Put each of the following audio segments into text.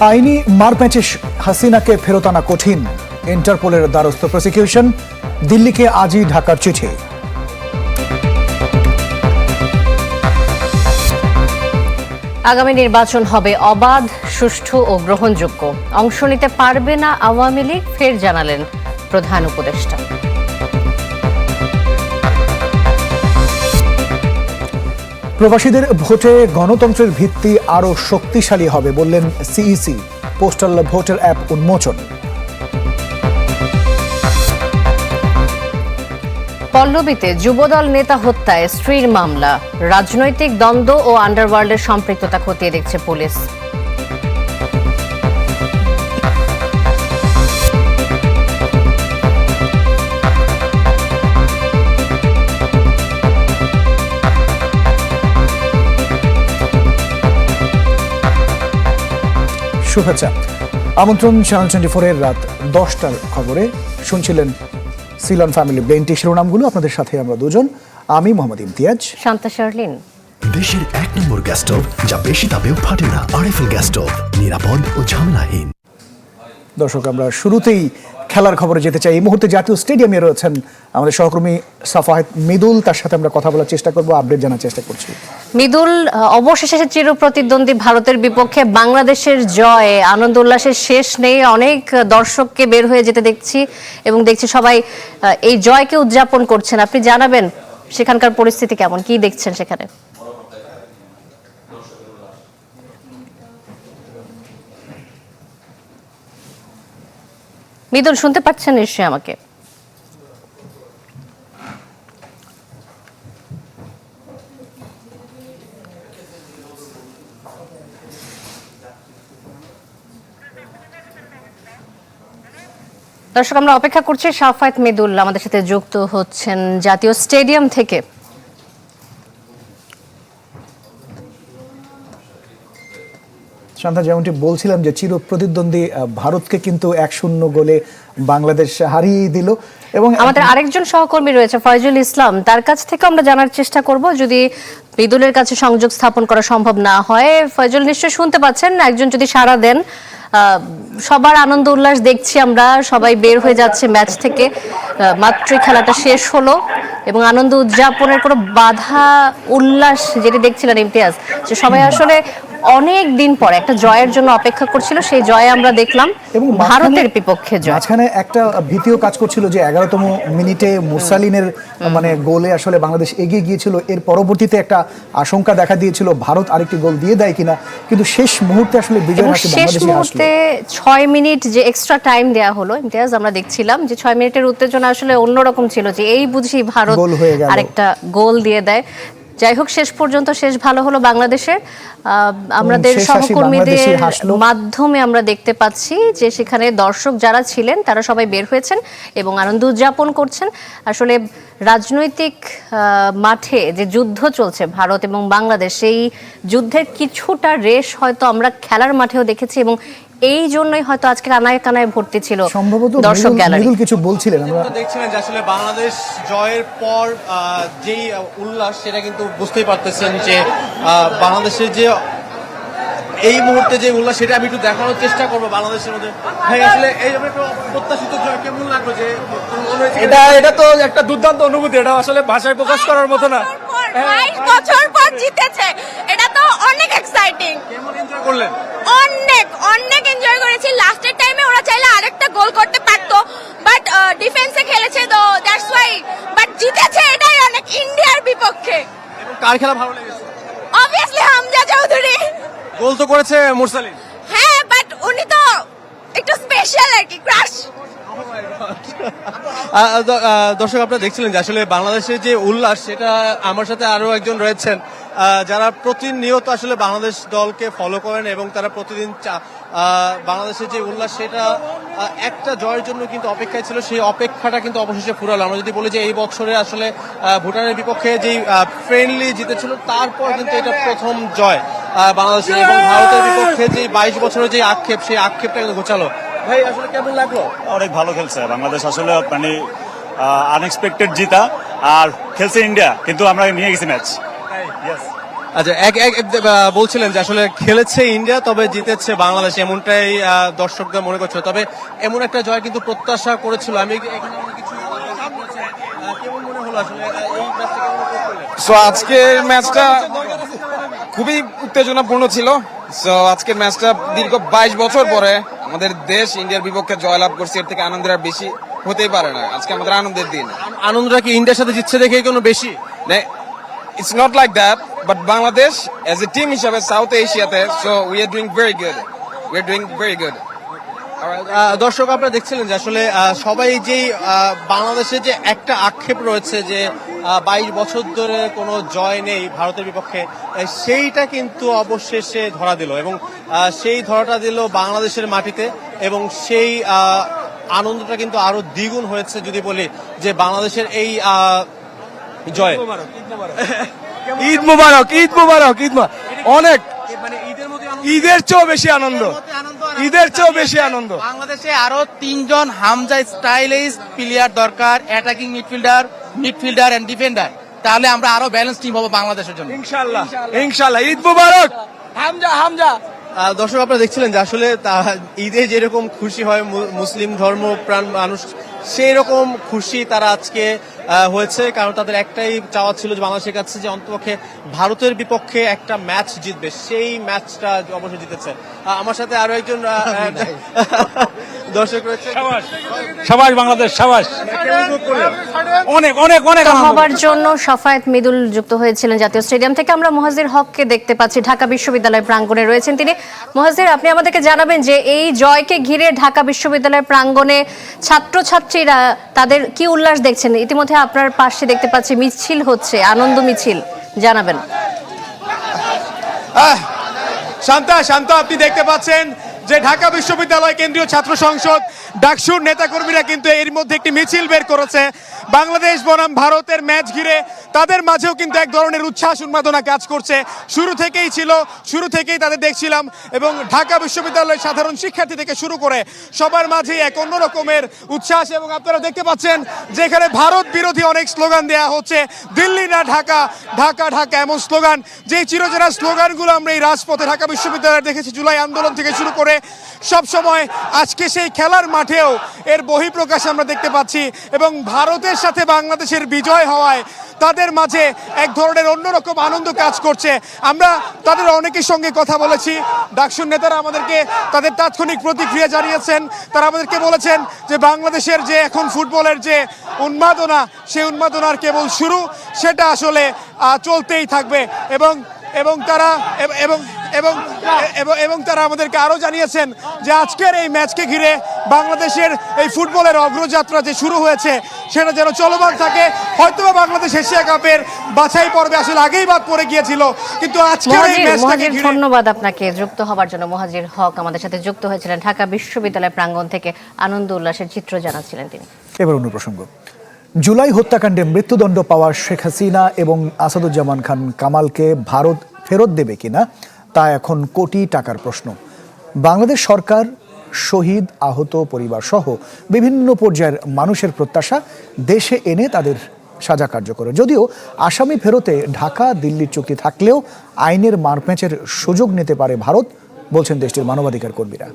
আইনি মারপ্যাঁচে হাসিনাকে ফেরত আনা কঠিন। ইন্টারপোলের দ্বারস্থ প্রসিকিউশন, দিল্লিকে আজই ঢাকার চিঠি। আগামী নির্বাচন হবে অবাধ, সুষ্ঠু ও গ্রহণযোগ্য। অংশ নিতে পারবে না আওয়ামী লীগ, ফের জানালেন প্রধান উপদেষ্টা। প্রবাসীদের ভোটে গণতন্ত্রের ভিত্তি আরও শক্তিশালী হবে বললেন সিইসি, পোস্টাল ভোটার অ্যাপ উন্মোচন। পল্লবীতে যুবদল নেতা হত্যায় স্ত্রীর মামলা। রাজনৈতিক দ্বন্দ্ব ও আন্ডারওয়ার্ল্ডের সম্পৃক্ততা খতিয়ে দেখছে পুলিশ। শুভেচ্ছা। আমন্ত্রণ চ্যানেল টোয়েন্টি ফোরের রাত দশটার খবরে। শুনছিলেন সিলন ফ্যামিলি ব্লেনটি শিরোনামগুলো। আপনাদের সাথে আমরা দুজন। আমি মোহাম্মদ ইমতিয়াজ। শান্তা শার্লিন। দেশের এক নম্বর গ্যাস স্টোভ যা বেশি তাপেও ফাটে না। আরএফএল গ্যাস স্টোভ নিরাপদ ও ঝামেলাহীন। দর্শক আমরা শুরুতেই খেলার খবরে যেতে চাই। এই মুহূর্তে জাতীয় স্টেডিয়ামে রয়েছেন আমাদের সহকর্মী সাফাহেদ মৃদুল। তার সাথে আমরা কথা বলার চেষ্টা করব আপডেট জানার চেষ্টা করছি। মিদুল অবশেষে চির প্রতিদ্বন্দ্বী ভারতের বিপক্ষে বাংলাদেশের জয়, আনন্দ উল্লাসের শেষ নেই। অনেক দর্শককে বের হয়ে যেতে দেখছি এবং দেখছি সবাই এই জয়কে উদযাপন করছেন। আপনি জানাবেন সেখানকার পরিস্থিতি কেমন? কি দেখছেন সেখানে? মিদুল শুনতে পাচ্ছেন নিশ্চয়ই আমাকে? দর্শক, আমরা অপেক্ষা করছি সাফায়েত মিদুল আমাদের সাথে যুক্ত হচ্ছেন জাতীয় স্টেডিয়াম থেকে। শান্তা যেমনটি বলছিলাম যে চির প্রতিদ্বন্দ্বী ভারতকে কিন্তু এক শূন্য গোলে বাংলাদেশ হারিয়ে দিল। এবং আমাদের আরেকজন সহকর্মী রয়েছে, ফয়জুল ইসলাম। তার কাছ থেকে আমরা জানার চেষ্টা করব, যদি বিদুলের কাছে সংযোগ স্থাপন করা সম্ভব না হয়। ফয়জুল নিশ্চয় শুনতে পাচ্ছেন, একজন যদি সাড়া দেন সবার আনন্দ উল্লাস দেখছি আমরা, সবাই বের হয়ে যাচ্ছে ম্যাচ থেকে। মাত্রই খেলাটা শেষ হলো, এবং আনন্দ উদযাপনের কোনো বাধা উল্লাস যেটি দেখছিলেন ইমতিয়াজ, যে সবাই আসলে অনেক দিন পরে একটা জয়ের জন্য অপেক্ষা করছিল সেই জয় আমরা দেখলাম এবং ভারতের বিপক্ষে জয়। মাঝখানে একটা ভীতিও কাজ করছিল যে এগারোতম মিনিটে মুসালিনের মানে গোলে আসলে বাংলাদেশ এগিয়ে গিয়েছিল। এর পরবর্তীতে একটা আশঙ্কা দেখা দিয়েছিল ভারত আরেকটি গোল দিয়ে দেয় কিনা। কিন্তু শেষ মুহূর্তে আসলে বিজয় শেষ মুহূর্তে ছয় মিনিট যে এক্সট্রা টাইম দেয়া হলো ইমতিয়াজ আমরা দেখছিলাম যে ছয় মিনিটের উত্তেজনা আসলে অন্যরকম ছিল যে এই বুঝি ভারত হয়ে। আরেকটা গোল দিয়ে দেয়। যাই হোক শেষ পর্যন্ত শেষ ভালো হলো বাংলাদেশের। আমাদের সহকর্মীদের মাধ্যমে আমরা দেখতে পাচ্ছি যে সেখানে দর্শক যারা ছিলেন তারা সবাই বের হয়েছেন এবং আনন্দ উদযাপন করছেন। আসলে রাজনৈতিক আহ, মাঠে যে যুদ্ধ চলছে ভারত এবং বাংলাদেশ সেই যুদ্ধের কিছুটা রেশ হয়তো আমরা খেলার মাঠেও দেখেছি এবং এই জন্যই হয়তো আজকে কানায় কানায় ভর্তি ছিল সম্ভবত দর্শক গ্যালারি। কিছু বলছিলেন আমরা দেখছিলেন যে আসলে বাংলাদেশ জয়ের পর আহ, যেই উল্লাস সেটা কিন্তু বুঝতেই পারতেছেন যে আহ, বাংলাদেশের যে এই মুহূর্তে যে উল্লাস সেটা আমি একটু দেখানোর চেষ্টা করব বাংলাদেশের মধ্যে। ভাই আসলে এই প্রত্যাশিত জয় কেমন লাগল যে এটা এটা তো একটা দুর্দান্ত অনুভূতি এটা আসলে ভাষায় প্রকাশ করার মতো না। বছর পর জিতেছে। এটা তো অনেক এক্সাইটিং কেমন এনজয় করলেন? অনেক অনেক এনজয় করেছি। লাস্টের টাইমে ওরা চাইলে আরেকটা গোল করতে পারতো বাট ডিফেন্সে খেলেছে তো দ্যাটস ওয়াই বাট জিতেছে এটাই অনেক ইন্ডিয়ার বিপক্ষে। কার খেলা ভালো লেগেছে? গোল তো করেছে মুরসালিন। হ্যাঁ বাট উনি তো একটু স্পেশাল আর কি ক্রাশ দর্শক আপনারা দেখছিলেন যে আসলে বাংলাদেশের যে উল্লাস সেটা আমার সাথে আরও একজন রয়েছেন। যারা প্রতিনিয়ত আসলে বাংলাদেশ দলকে ফলো করেন এবং তারা প্রতিদিন বাংলাদেশের যে উল্লাস সেটা একটা জয়ের জন্য কিন্তু অপেক্ষায় ছিল সেই অপেক্ষাটা কিন্তু অবশেষে ফুরালো। আমরা যদি বলি যে এই বছরে আসলে ভুটানের বিপক্ষে যেই ফ্রেন্ডলি জিতেছিল তারপর কিন্তু এটা প্রথম জয় বাংলাদেশের এবং ভারতের বিপক্ষে যে বাইশ বছরের যে আক্ষেপ সেই আক্ষেপটা কিন্তু ঘোচালো। ভাই আসলে কেমন লাগল? অনেক ভালো খেলছে। বাংলাদেশ আসলে মানে আনএক্সপেক্টেড জিতা আর খেলছে ইন্ডিয়া কিন্তু আমরা নিয়ে গেছি ম্যাচ আচ্ছা এক এক বলছিলেন যে আসলে খেলেছে ইন্ডিয়া তবে জিতেছে বাংলাদেশ এমনটাই দর্শকদের মনে করছিল তবে এমন একটা জয় কিন্তু প্রত্যাশা করেছিল। আমি এখানে কিছু কেমন মনে হলো আসলে এই ম্যাচটা কেমন উপভোগ করলেন? সো আজকের ম্যাচটা খুবই উত্তেজনাপূর্ণ ছিল। সো আজকের ম্যাচটা দীর্ঘ বাইশ বছর পরে আমাদের দেশ ইন্ডিয়ার বিপক্ষে জয়লাভ করছে। এর থেকে আনন্দের আর বেশি হতেই পারে না। আজকে আমাদের আনন্দের দিন। আনন্দটা কি ইন্ডিয়ার সাথে জিতছে দেখে কোনো বেশি? It's not like that but Bangladesh as a team হিসাবে সাউথ এশিয়াতে so we are doing very good we are doing very good দর্শক আপনারা দেখছিলেন যে আসলে সবাই যেই বাংলাদেশে যে একটা আক্ষেপ রয়েছে যে বাইশ বছর ধরে কোনো জয় নেই ভারতের বিপক্ষে সেইটা কিন্তু অবশেষে ধরা দিল এবং সেই ধরাটা দিল বাংলাদেশের মাটিতে এবং সেই আনন্দটা কিন্তু আরও দ্বিগুণ হয়েছে যদি বলি যে বাংলাদেশের এই জয়। ঈদ মুবারক ঈদ মুবারক ঈদ অনেক। মানে ঈদের চেয়েও বেশি আনন্দ। ঈদের চেয়েও বেশি আনন্দ। বাংলাদেশে আরও তিনজন হামজা স্টাইলিস্ট প্লেয়ার দরকার attacking midfielder midfielder and defender তাহলে আমরা আরও ব্যালেন্স টিম হব বাংলাদেশের জন্য। ইনশাল্লাহ ইনশাল্লাহ ঈদ মুবারক! হামজা হামজা! দর্শক আপনারা দেখছিলেন যে আসলে তা- ঈদে যেরকম খুশি হয় মুসলিম ধর্ম প্রাণ মানুষ সেই রকম খুশি তারা আজকে হয়েছে কারণ তাদের একটাই চাওয়া ছিল যে বাংলাদেশের কাছে যে অন্তপক্ষে ভারতের বিপক্ষে একটা ম্যাচ জিতবে। সেই ম্যাচটা অবশ্যই জিতেছে। আমার সাথে আরও একজন দর্শক রয়েছে। সাবাস। বাংলাদেশ সাবাস? অনেক অনেক অনেক হবার জন্য সাফায়েত মিদুল যুক্ত হয়েছিলেন জাতীয় স্টেডিয়াম থেকে। আমরা মহাজির হককে দেখতে পাচ্ছি। ঢাকা বিশ্ববিদ্যালয় প্রাঙ্গণে রয়েছেন তিনি। মহাজির আপনি আমাদেরকে জানাবেন যে এই জয়কে ঘিরে ঢাকা বিশ্ববিদ্যালয় প্রাঙ্গণে ছাত্রছাত্রীরা তাদের কি উল্লাস দেখছেন? ইতিমধ্যে আপনার পাশে দেখতে পাচ্ছি মিছিল হচ্ছে আনন্দ মিছিল। জানাবেন। শান্তা শান্ত আপনি দেখতে পাচ্ছেন যে ঢাকা বিশ্ববিদ্যালয় কেন্দ্রীয় ছাত্র সংসদ, ডাকসুর নেতাকর্মীরা কিন্তু এর মধ্যে একটি মিছিল বের করেছে। বাংলাদেশ, বনাম, ভারতের ম্যাচ ঘিরে তাদের মাঝেও কিন্তু এক ধরনের উচ্ছ্বাস, উন্মাদনা কাজ করছে। শুরু থেকেই ছিল, শুরু থেকেই তাদের দেখছিলাম এবং ঢাকা বিশ্ববিদ্যালয়ের সাধারণ শিক্ষার্থী থেকে শুরু করে সবার মাঝেই এক অন্য রকমের উচ্ছ্বাস এবং আপনারা দেখতে পাচ্ছেন যে এখানে ভারত বিরোধী অনেক স্লোগান দেয়া হচ্ছে, দিল্লি না ঢাকা ঢাকা ঢাকা এমন স্লোগান। যে চিরচেরা স্লোগানগুলো আমরা এই রাজপথে ঢাকা বিশ্ববিদ্যালয়ে দেখেছি, জুলাই আন্দোলন থেকে শুরু করে সব সময় আজকে সেই খেলার মাঠেও এর বহিঃপ্রকাশ আমরা দেখতে পাচ্ছি এবং ভারতের সাথে বাংলাদেশের বিজয় হওয়ায় তাদের মাঝে এক ধরনের অন্যরকম আনন্দ কাজ করছে। আমরা তাদের অনেকের সঙ্গে কথা বলেছি। ডাকসুর নেতারা আমাদেরকে তাদের তাৎক্ষণিক প্রতিক্রিয়া জানিয়েছেন। তারা আমাদেরকে বলেছেন যে বাংলাদেশের যে এখন ফুটবলের যে উন্মাদনা, সেই উন্মাদনার কেবল শুরু, সেটা আসলে চলতেই থাকবে এবং এবং তারা এবং এবং এবং এবং তারা আমাদেরকে আরও জানিয়েছেন যে আজকের এই ম্যাচকে ঘিরে বাংলাদেশের এই ফুটবলের অগ্রযাত্রা যে শুরু হয়েছে সেটা যেন চলমান থাকে। হয়তোবা বাংলাদেশ এশিয়া কাপের বাছাই পর্বে আসলে আগেই বাদ পড়ে গিয়েছিল কিন্তু আজকের এই ম্যাচটাকে ঘিরে ধন্যবাদ আপনাকে। যুক্ত হবার জন্য মহাজির হক আমাদের সাথে যুক্ত হয়েছিলেন ঢাকা বিশ্ববিদ্যালয় প্রাঙ্গণ থেকে আনন্দ উল্লাসের চিত্র জানাচ্ছিলেন তিনি। এবার অন্য প্রসঙ্গ। জুলাই হত্যাকাণ্ডে মৃত্যুদণ্ড পাওয়া শেখ হাসিনা এবং আসাদুজ্জামান খান কামালকে ভারত ফেরত দেবে কিনা, তা এখন কোটি টাকার প্রশ্ন। বাংলাদেশ সরকার, শহীদ, আহত পরিবার সহ বিভিন্ন পর্যায়ের মানুষের প্রত্যাশা দেশে এনে তাদের সাজা কার্যকর। যদিও আসামি ফেরতে ঢাকা, দিল্লির চুক্তি থাকলেও আইনের মারপ্যাঁচের সুযোগ নিতে পারে ভারত, বলছেন দেশটির মানবাধিকার কর্মীরা।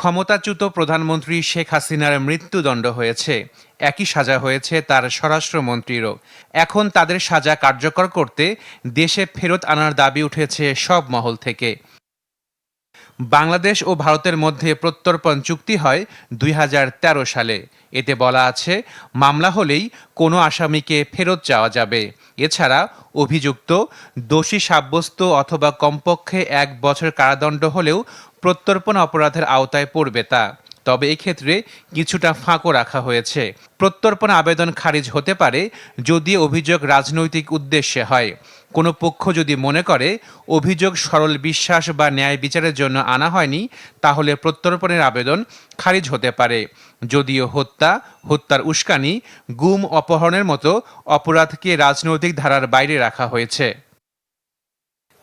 ক্ষমতাচ্যুত প্রধানমন্ত্রী শেখ হাসিনার মৃত্যুদণ্ড হয়েছে। একই সাজা হয়েছে তার স্বরাষ্ট্রমন্ত্রীরও। এখন তাদের সাজা কার্যকর করতে দেশে ফেরত আনার দাবি উঠেছে সব মহল থেকে। বাংলাদেশ ও ভারতের মধ্যে প্রত্যর্পণ চুক্তি হয় দুই হাজার তেরো সালে। এতে বলা আছে, মামলা হলেই কোনো আসামিকে ফেরত যাওয়া যাবে। এছাড়া অভিযুক্ত, দোষী সাব্যস্ত অথবা কমপক্ষে এক বছর কারাদণ্ড হলেও প্রত্যর্পণ অপরাধের আওতায় পড়বে তা। তবে এক্ষেত্রে কিছুটা ফাঁকও রাখা হয়েছে। প্রত্যর্পণ আবেদন খারিজ হতে পারে যদি অভিযোগ রাজনৈতিক উদ্দেশ্যে হয়। কোনো পক্ষ যদি মনে করে, অভিযোগ সরল বিশ্বাস বা ন্যায় বিচারের জন্য আনা হয়নি তাহলে প্রত্যর্পণের আবেদন খারিজ হতে পারে। যদিও হত্যা, হত্যার উস্কানি, গুম, অপহরণের মতো অপরাধকে রাজনৈতিক ধারার বাইরে রাখা হয়েছে।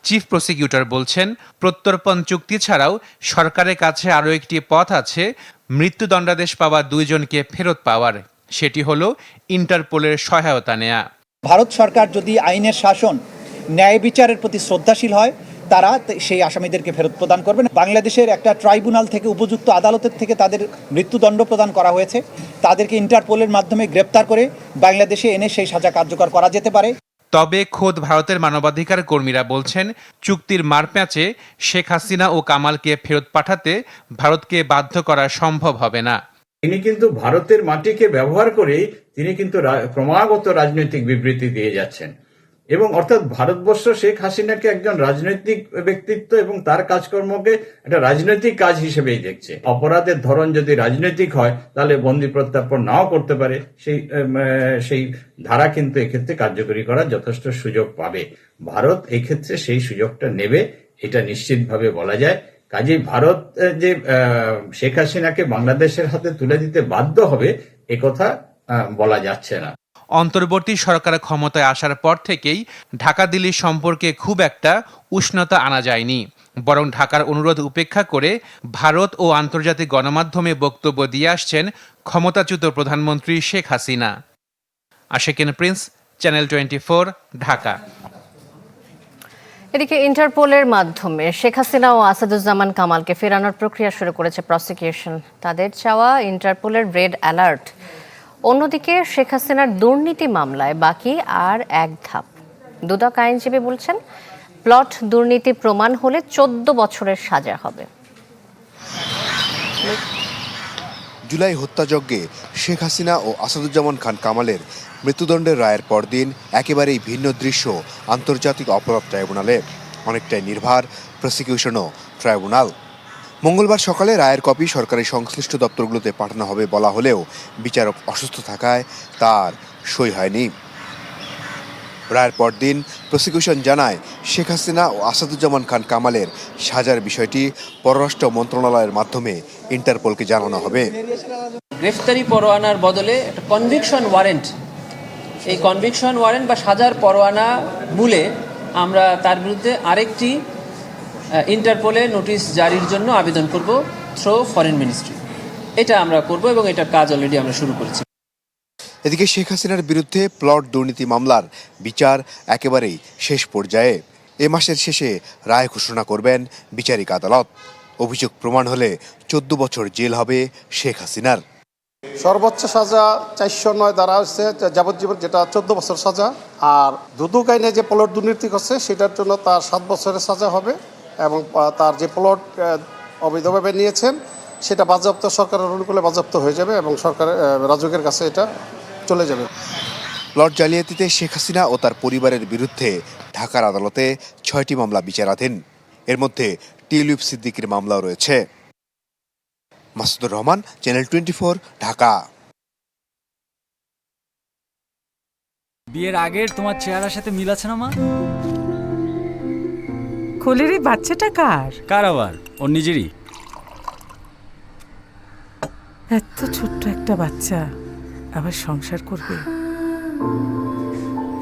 চিফ প্রসিকিউটর বলছেন, প্রত্যর্পণ চুক্তি ছাড়াও সরকারের কাছে আরও একটি পথ আছে, মৃত্যুদণ্ডাদেশ পাওয়া দুইজনকে ফেরত পাওয়ার। সেটি হল ইন্টারপোলের সহায়তা নেয়া। ভারত সরকার যদি আইনের শাসন, ন্যায় বিচারের প্রতি শ্রদ্ধাশীল হয়, তারা সেই আসামিদেরকে ফেরত প্রদান করবেন। বাংলাদেশের একটা ট্রাইব্যুনাল থেকে উপযুক্ত আদালতের থেকে তাদের মৃত্যুদণ্ড প্রদান করা হয়েছে। তাদেরকে ইন্টারপোলের মাধ্যমে গ্রেপ্তার করে বাংলাদেশে এনে সেই সাজা কার্যকর করা যেতে পারে। তবে খোদ ভারতের মানবাধিকার কর্মীরা বলছেন, চুক্তির মারপ্যাঁচে শেখ হাসিনা ও কামালকে ফেরত পাঠাতে ভারতকে বাধ্য করা সম্ভব হবে না। তিনি কিন্তু ভারতের মাটিকে ব্যবহার করেই তিনি কিন্তু ক্রমাগত রাজনৈতিক বিবৃতি দিয়ে যাচ্ছেন। এবং অর্থাৎ ভারতবর্ষ শেখ হাসিনাকে একজন রাজনৈতিক ব্যক্তিত্ব এবং তার কাজকর্মকে একটা রাজনৈতিক কাজ হিসেবেই দেখছে। অপরাধের ধরন যদি রাজনৈতিক হয়, তাহলে বন্দি প্রত্যার্পণ নাও করতে পারে। সেই সেই ধারা কিন্তু এক্ষেত্রে কার্যকরী করার যথেষ্ট সুযোগ পাবে। ভারত এক্ষেত্রে সেই সুযোগটা নেবে, এটা নিশ্চিতভাবে বলা যায়। কাজেই ভারত যে শেখ হাসিনাকে বাংলাদেশের হাতে তুলে দিতে বাধ্য হবে একথা বলা যাচ্ছে না। অন্তর্বর্তী সরকার ক্ষমতায় আসার পর থেকেই ঢাকা দিল্লি সম্পর্কে খুব একটা উষ্ণতা আনা যায়নি। বরং ঢাকার অনুরোধ উপেক্ষা করে ভারত ও আন্তর্জাতিক গণমাধ্যমে বক্তব্য দিয়ে আসছেন ক্ষমতাচ্যুত প্রধানমন্ত্রী Sheikh Hasina. Ashekin Prince, channel twenty four, Dhaka. এদিকে ইন্টারপোলের মাধ্যমে শেখ হাসিনা ও আসাদুজ্জামান কামালকে ফেরানোর প্রক্রিয়া শুরু করেছে প্রসিকিউশন তাদের চাওয়া ইন্টারপোলের রেড অ্যালার্ট অন্যদিকে শেখ হাসিনার দুর্নীতি মামলায় বাকি আর এক ধাপ। দুদক আইনজীবী বলছেন, প্লট দুর্নীতি প্রমাণ হলে চোদ্দ বছরের সাজা হবে। জুলাই হত্যাযজ্ঞে শেখ হাসিনা ও আসাদুজ্জামান খান কামালের মৃত্যুদণ্ডের রায়ের পরদিন একেবারেই ভিন্ন দৃশ্য আন্তর্জাতিক অপরাধ ট্রাইব্যুনালে। অনেকটাই নির্ভার প্রসিকিউশনও ট্রাইব্যুনাল। মঙ্গলবার সকালে রায়ের কপি সরকারি সংশ্লিষ্ট দপ্তরগুলোতে পাঠানো হবে বলা হলেও বিচারক অসুস্থ থাকায় তার সই হয়নি। রায়ের পরদিন প্রসিকিউশন জানায়, শেখ হাসিনা ও আসাদুজ্জামান খান কামালের সাজার বিষয়টি পররাষ্ট্র মন্ত্রণালয়ের মাধ্যমে ইন্টারপোলকে জানানো হবে। গ্রেফতারি পরোয়ানার বদলে একটা কনভিকশন ওয়ারেন্ট এই কনভিকশন ওয়ারেন্ট বা সাজার পরোয়ানা মূলে আমরা তার বিরুদ্ধে আরেকটি ইন্টারপোলে নোটিশ জারির জন্য আবেদন করব থ্রো ফরেন মিনিস্ট্রি। এটা আমরা করব এবং এটার কাজ অলরেডি আমরা শুরু করেছি। এদিকে শেখ হাসিনার বিরুদ্ধে প্লট দুর্নীতি মামলার বিচার একেবারেই শেষ পর্যায়ে। এ মাসের শেষে রায় ঘোষণা করবেন বিচারিক আদালত। অভিযোগ প্রমাণ হলে চোদ্দ বছর জেল হবে শেখ হাসিনার। সর্বোচ্চ সাজা চারশো নয় দ্বারা হচ্ছে যাবজ্জীবন যেটা চোদ্দ বছর সাজা। আর দুদক আইনে যে প্লট দুর্নীতি করছে সেটার জন্য তার সাত বছরের সাজা হবে। এবং তার যে প্লট অবৈধভাবে নিয়েছেন সেটা বাজেয়াপ্ত সরকারের অনুকূলে বাজেয়াপ্ত হয়ে যাবে এবং সরকার রাজকের কাছে এটা চলে যাবে। প্লট জালিয়াতিতে শেখ হাসিনা ও তার পরিবারের বিরুদ্ধে ঢাকার আদালতে ছয়টি মামলা বিচারাধীন। এর মধ্যে টিউলিপ সিদ্দিকির মামলাও রয়েছে। Masudur Rahman channel twenty Dhaka. বিয়ের আগের তোমার চেহারার সাথে মিল আছে না মা? কোলের এই বাচ্চাটা কার? কার আবার? ওর নিজেরই। এত ছোট্ট একটা বাচ্চা আবার সংসার করবে?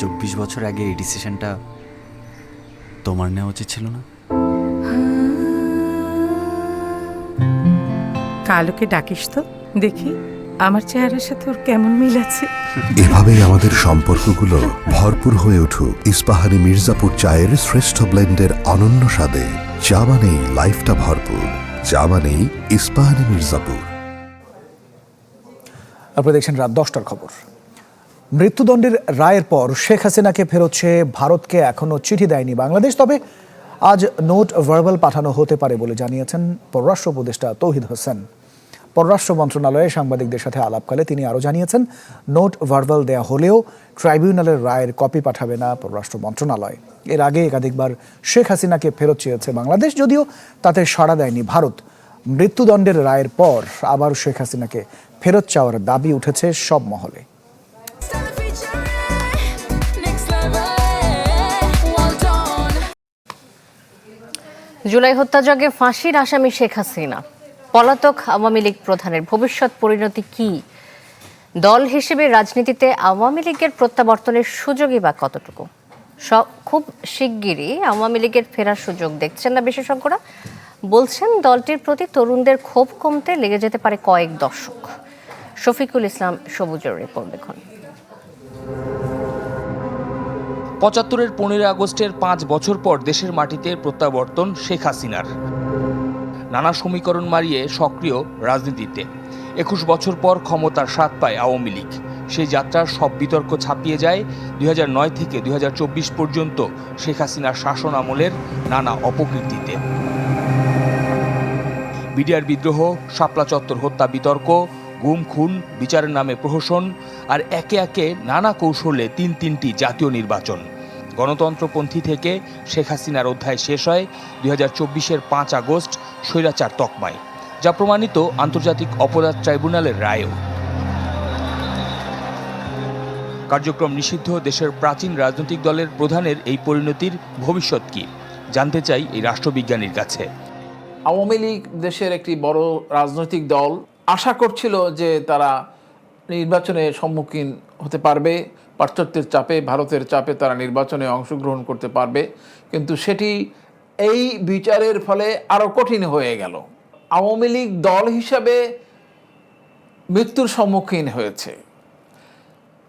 চব্বিশ বছর আগে এই ডিসিশনটা তোমার নেওয়া উচিত ছিল না? কালোকে ডাকিস তো দেখি। আমার চেহারার সাথে ওর কেমন মিল আছে? এভাবেই আমাদের সম্পর্কগুলো ভরপুর হয়ে উঠুক। ইস্পাহানি মির্জাপুর চায়ের শ্রেষ্ঠ ব্লেন্ডের অনন্য স্বাদে। চা মানেই লাইফটা ভরপুর। চা মানেই ইস্পাহানি মির্জাপুর। আপনারা দেখছেন রাত দশটার খবর। মৃত্যুদণ্ডের রায়ের পর শেখ হাসিনাকে ফেরত চেয়ে ভারতকে এখনও চিঠি দেয়নি বাংলাদেশ তবে আজ নোট ভার্বাল পাঠানো হতে পারে বলে জানিয়েছেন পররাষ্ট্র উপদেষ্টা তৌহিদ হোসেন। পররাষ্ট্র মন্ত্রণালয়ে সাংবাদিকদের সাথে আলাপকালে তিনি আরও জানিয়েছেন, নোট ভার্বাল দেয়া হলেও ট্রাইব্যুনালের রায়ের কপি পাঠাবে না পররাষ্ট্র মন্ত্রণালয়। এর আগে একাধিকবার শেখ হাসিনাকে ফেরত চেয়েছে বাংলাদেশ, যদিও তাতে সাড়া দেয়নি ভারত। মৃত্যুদণ্ডের রায়ের পর আবার শেখ হাসিনাকে ফেরত চাওয়ার দাবি উঠেছে সব মহলে। জুলাই হত্যাযজ্ঞে ফাঁসির আসামি শেখ হাসিনা। পলাতক আওয়ামী লীগ প্রধানের ভবিষ্যৎ পরিণতি কি? দল হিসেবে রাজনীতিতে আওয়ামী লীগের প্রত্যাবর্তনের সুযোগই বা কতটুকু? খুব শিগগিরই আওয়ামী লীগের ফেরার সুযোগ দেখছেন না বিশেষজ্ঞরা। বলছেন, দলটির প্রতি তরুণদের ক্ষোভ কমতে লেগে যেতে পারে কয়েক দশক। শফিকুল ইসলাম সবুজের রিপোর্ট দেখুন। পঁচাত্তরের পনেরোই আগস্টের পাঁচ বছর পর দেশের মাটিতে প্রত্যাবর্তন শেখ হাসিনার। নানা সমীকরণ মারিয়ে সক্রিয় রাজনীতিতে। একুশ বছর পর ক্ষমতার স্বাদ পায় আওয়ামী লীগ। সেই যাত্রার সব বিতর্ক ছাপিয়ে যায়। দুই হাজার নয় থেকে দুই হাজার চব্বিশ পর্যন্ত শেখ হাসিনার শাসন আমলের নানা অপকীর্তিতে। বিডিআর বিদ্রোহ, শাপলা চত্বর হত্যা বিতর্ক, গুম, খুন, বিচারের নামে প্রহসন, আর একে একে নানা কৌশলে তিন তিনটি জাতীয় নির্বাচন। গণতন্ত্রপন্থী থেকে শেখ হাসিনার অধ্যায় শেষ হয় দুই হাজার চব্বিশের পাঁচ আগস্ট স্বৈরাচার তকমায়, যা প্রমাণিত আন্তর্জাতিক অপরাধ ট্রাইব্যুনালের রায়েও। কার্যক্রম নিষিদ্ধ দেশের প্রাচীন রাজনৈতিক দলের প্রধানের এই পরিণতির ভবিষ্যৎ কি, জানতে চাই এই রাষ্ট্রবিজ্ঞানীর কাছে। আওয়ামী লীগ দেশের একটি বড় রাজনৈতিক দল আশা করছিল যে তারা নির্বাচনে সম্মুখীন হতে পারবে। পাশ্চাত্যের চাপে, ভারতের চাপে তারা নির্বাচনে অংশগ্রহণ করতে পারবে। কিন্তু সেটি এই বিচারের ফলে আরও কঠিন হয়ে গেল। আওয়ামী লীগ দল হিসাবে মৃত্যুর সম্মুখীন হয়েছে।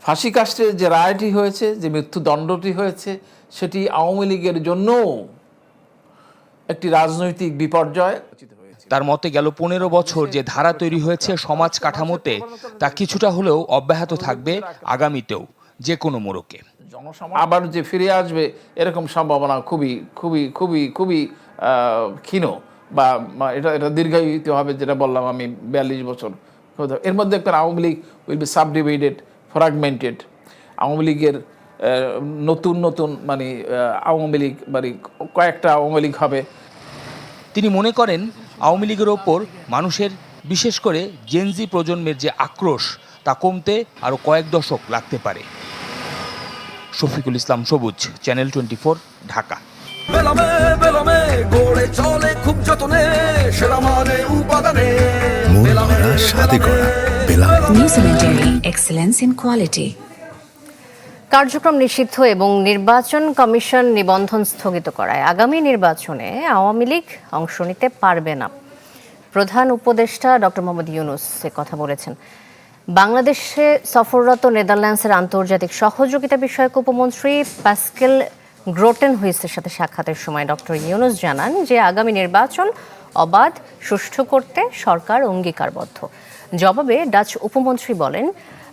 ফাঁসি কাস্টের যে রায়টি হয়েছে, যে মৃত্যুদণ্ডটি হয়েছে, সেটি আওয়ামী লীগের জন্যও একটি রাজনৈতিক বিপর্যয়। তার মতে গেল পনেরো বছর যে ধারা তৈরি হয়েছে সমাজ কাঠামোতে, তা কিছুটা হলেও অব্যাহত থাকবে আগামীতেও। যে কোনো মোড়কে আবার যে ফিরে আসবে এরকম সম্ভাবনা খুবই খুবই খুবই খুবই ক্ষীণ বা এটা এটা দীর্ঘায়িত হবে যেটা বললাম আমি বিয়াল্লিশ বছর। এর মধ্যে একটা Awami League will be subdivided fragmented Awami লীগের নতুন নতুন মানে আওয়ামী লীগ মানে কয়েকটা আওয়ামী লীগ হবে। তিনি মনে করেন আওয়ামী লীগের ওপর মানুষের বিশেষ করে জেনজি প্রজন্মের যে আক্রোশ তা কমতে আরও কয়েক দশক লাগতে পারে। Shafiqul Islam Sabuj channel twenty Dhaka. বেলামে বেলামে গড়ে চলে খুব যতনে সেরা মানে উপাদানে। ভরা করা এক্সেলেন্স ইন কোয়ালিটি কার্যক্রম নিষিদ্ধ এবং নির্বাচন কমিশন নিবন্ধন স্থগিত করায়। আগামী নির্বাচনে আওয়ামী লীগ অংশ নিতে পারবে না। প্রধান উপদেষ্টা ডক্টর মোহাম্মদ ইউনুস কথা বলেছেন। বাংলাদেশে সফররত নেদারল্যান্ডসের আন্তর্জাতিক সহযোগিতা বিষয়ক উপমন্ত্রী প্যাসকেল গ্রোটেন হুইসের সাথে সাক্ষাতের সময় ডক্টর ইউনুস জানান যে আগামী নির্বাচন অবাধ, সুষ্ঠু করতে সরকার অঙ্গীকারবদ্ধ। জবাবে ডাচ উপমন্ত্রী বলেন,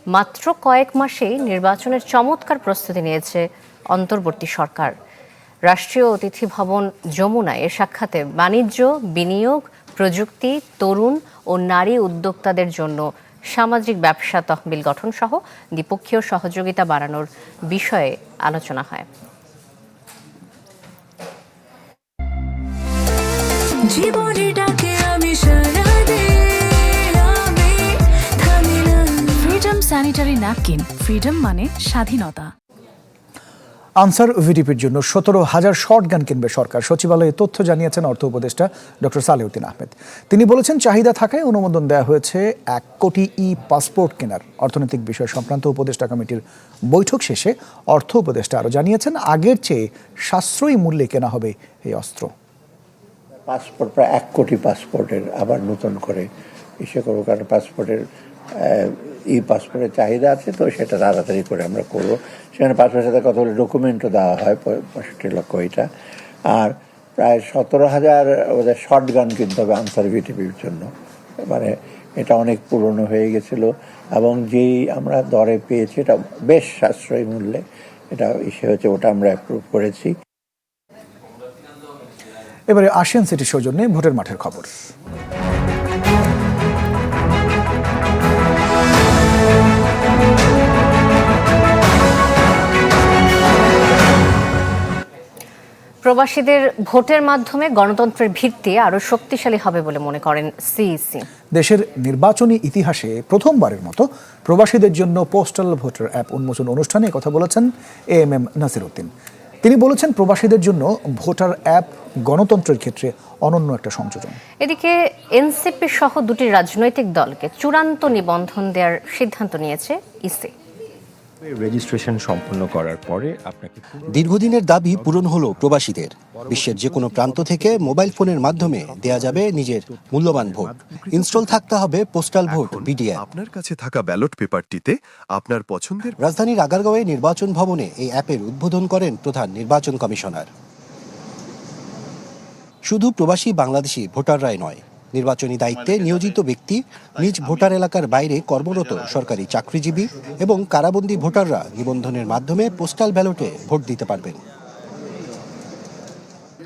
মাত্র কয়েক মাসেই নির্বাচনের চমৎকার প্রস্তুতি নিয়েছে অন্তর্বর্তী সরকার। রাষ্ট্রীয় অতিথি ভবন যমুনায় এ সাক্ষাতে বাণিজ্য, বিনিয়োগ, প্রযুক্তি, তরুণ ও নারী উদ্যোক্তাদের জন্য সামাজিক ব্যবসা তহবিল গঠন সহ দ্বিপক্ষীয় সহযোগিতা বাড়ানোর বিষয়ে আলোচনা হয়। জীবনে ডাকে আমি সারা ফ্রিডম স্যানিটারি ন্যাপকিন ফ্রিডম মানে স্বাধীনতা। আনসার ভিডিপির জন্য সতেরো হাজার শর্ট গান কিনবে সরকার। সচিবালয়ে তথ্য জানিয়েছেন অর্থ উপদেষ্টা ডক্টর সালেউদ্দিন আহমেদ। তিনি বলেছেন, চাহিদা থাকায় অনুমোদন দেওয়া হয়েছে এক কোটি ই পাসপোর্ট কেনার। অর্থনৈতিক বিষয় সংক্রান্ত উপদেষ্টা কমিটির বৈঠক শেষে অর্থ উপদেষ্টা আরও জানিয়েছেন, আগের চেয়ে সাশ্রয়ী মূল্যে কেনা হবে এই অস্ত্র। পাসপোর্ট, প্রায় এক কোটি পাসপোর্টের আবার নতুন করে ইসে করব, কারণ পাসপোর্টের ই পাসপোর্টের চাহিদা আছে, তো সেটা তাড়াতাড়ি করে আমরা করব। সেখানে পাসপোর্টের সাথে কত ডকুমেন্টও দেওয়া হয় পঁয়ষট্টি লক্ষ এটা। আর প্রায় সতেরো হাজার ওদের শর্ট গান কিনতে হবে আনসার ভিটিভির জন্য। মানে এটা অনেক পুরনো হয়ে গেছিল, এবং যেই আমরা দরে পেয়েছি, এটা বেশ সাশ্রয়ী মূল্যে এটা ইসে হচ্ছে ওটা আমরা অ্যাপ্রুভ করেছি। এবারে আশিয়ান সিটি সৌজন্যে ভোটের মাঠের খবর। প্রবাসীদের ভোটের মাধ্যমে গণতন্ত্রের ভিত্তি আরও শক্তিশালী হবে বলে মনে করেন সিইসি। দেশের নির্বাচনী ইতিহাসে প্রথমবারের মতো প্রবাসীদের জন্য পোস্টাল ভোটার অ্যাপ উন্মোচন অনুষ্ঠানে কথা বলেছেন A M M Nasir Uddin তিনি বলেছেন প্রবাসীদের জন্য ভোটার অ্যাপ গণতন্ত্রের ক্ষেত্রে অনন্য একটা সংযোজন। এদিকে এনসিপি সহ দুটি রাজনৈতিক দলকে চূড়ান্ত নিবন্ধন দেওয়ার সিদ্ধান্ত নিয়েছে ইসি। রেজিস্ট্রেশন সম্পন্ন করার পরে আপনাকে দীর্ঘদিনের দাবি পূরণ হলো প্রবাসীদের। বিশ্বের যে কোনো প্রান্ত থেকে মোবাইল ফোনের মাধ্যমে দেয়া যাবে নিজের মূল্যবান ভোট। ইনস্টল থাকতে হবে পোস্টাল ভোট বিডিআর। আপনার কাছে থাকা ব্যালট পেপারটিতে আপনার পছন্দের রাজধানীর আগারগাঁওয়ে নির্বাচন ভবনে এই অ্যাপের উদ্বোধন করেন প্রধান নির্বাচন কমিশনার। শুধু প্রবাসী বাংলাদেশি ভোটাররাই নয় নির্বাচনী দায়িত্বে নিয়োজিত ব্যক্তি নিজ ভোটার এলাকার বাইরে কর্মরত সরকারি চাকরিজীবী এবং কারাবন্দী ভোটাররা নিবন্ধনের মাধ্যমে পোস্টাল ব্যালটে ভোট দিতে পারবেন।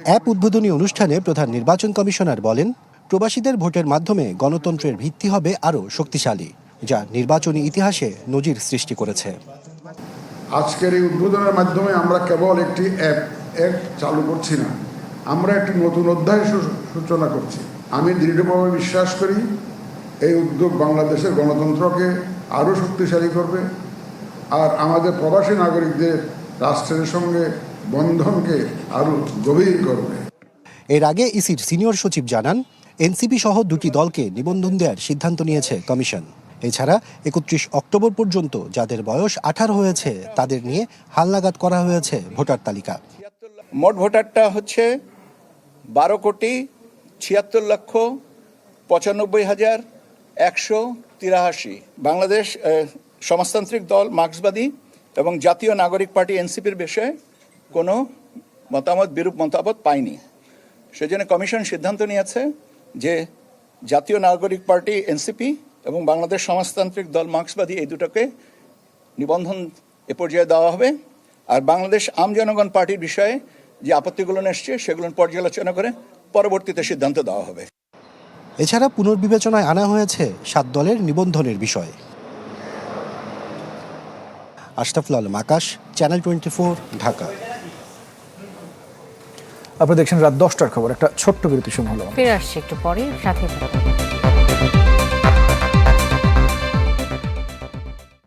অ্যাপ উদ্বোধনী অনুষ্ঠানে প্রধান নির্বাচন কমিশনার বলেন প্রবাসীদের ভোটের মাধ্যমে গণতন্ত্রের ভিত্তি হবে আরও শক্তিশালী যা নির্বাচনী ইতিহাসে নজির সৃষ্টি করেছে। আজকের এই উদ্বোধনের মাধ্যমে আমরা কেবল একটি অ্যাপ অ্যাপ চালু করছি না আমরা একটি নতুন অধ্যায় সূচনা করছি। আমি দৃঢ়ভাবে বিশ্বাস করি এই উদ্যোগ বাংলাদেশের গণতন্ত্রকে আরও শক্তিশালী করবে আর আমাদের প্রবাসী নাগরিকদের রাষ্ট্রের সঙ্গে বন্ধনকে আরও গভীর করবে। এর আগে ইসির সিনিয়র সচিব জানান এনসিপি সহ দুটি দলকে নিবন্ধন দেওয়ার সিদ্ধান্ত নিয়েছে কমিশন। এছাড়া একত্রিশ অক্টোবর পর্যন্ত যাদের বয়স আঠারো হয়েছে তাদের নিয়ে হালনাগাদ করা হয়েছে ভোটার তালিকা। মোট ভোটারটা হচ্ছে বারো কোটি ছিয়াত্তর লক্ষ পঁচানব্বই হাজার একশো তিরাশি। বাংলাদেশ সমাজতান্ত্রিক দল মার্ক্সবাদী এবং জাতীয় নাগরিক পার্টি এনসিপির বিষয়ে কোনো মতামত, বিরূপ মতামত পায়নি। সেজন্য কমিশন সিদ্ধান্ত নিয়েছে যে জাতীয় নাগরিক পার্টি এনসিপি এবং বাংলাদেশ সমাজতান্ত্রিক দল মার্ক্সবাদী এই দুটোকে নিবন্ধন এ পর্যায়ে দেওয়া হবে। আর বাংলাদেশ আম জনগণ পার্টির বিষয়ে যে আপত্তিগুলো এসছে সেগুলো পর্যালোচনা করে পরবর্তীতে সিদ্ধান্ত দেওয়া হবে। এছাড়া পুনর্বিবেচনায় আনা হয়েছে সাত দলের নিবন্ধনের বিষয়ে। Ashraful Alam Akash channel twenty Dhaka. আপনারা দেখছেন রাত দশটার খবর একটা ছোট্ট বিরতি শুরু হলো। ফিরে আসছি একটু পরে সাথে।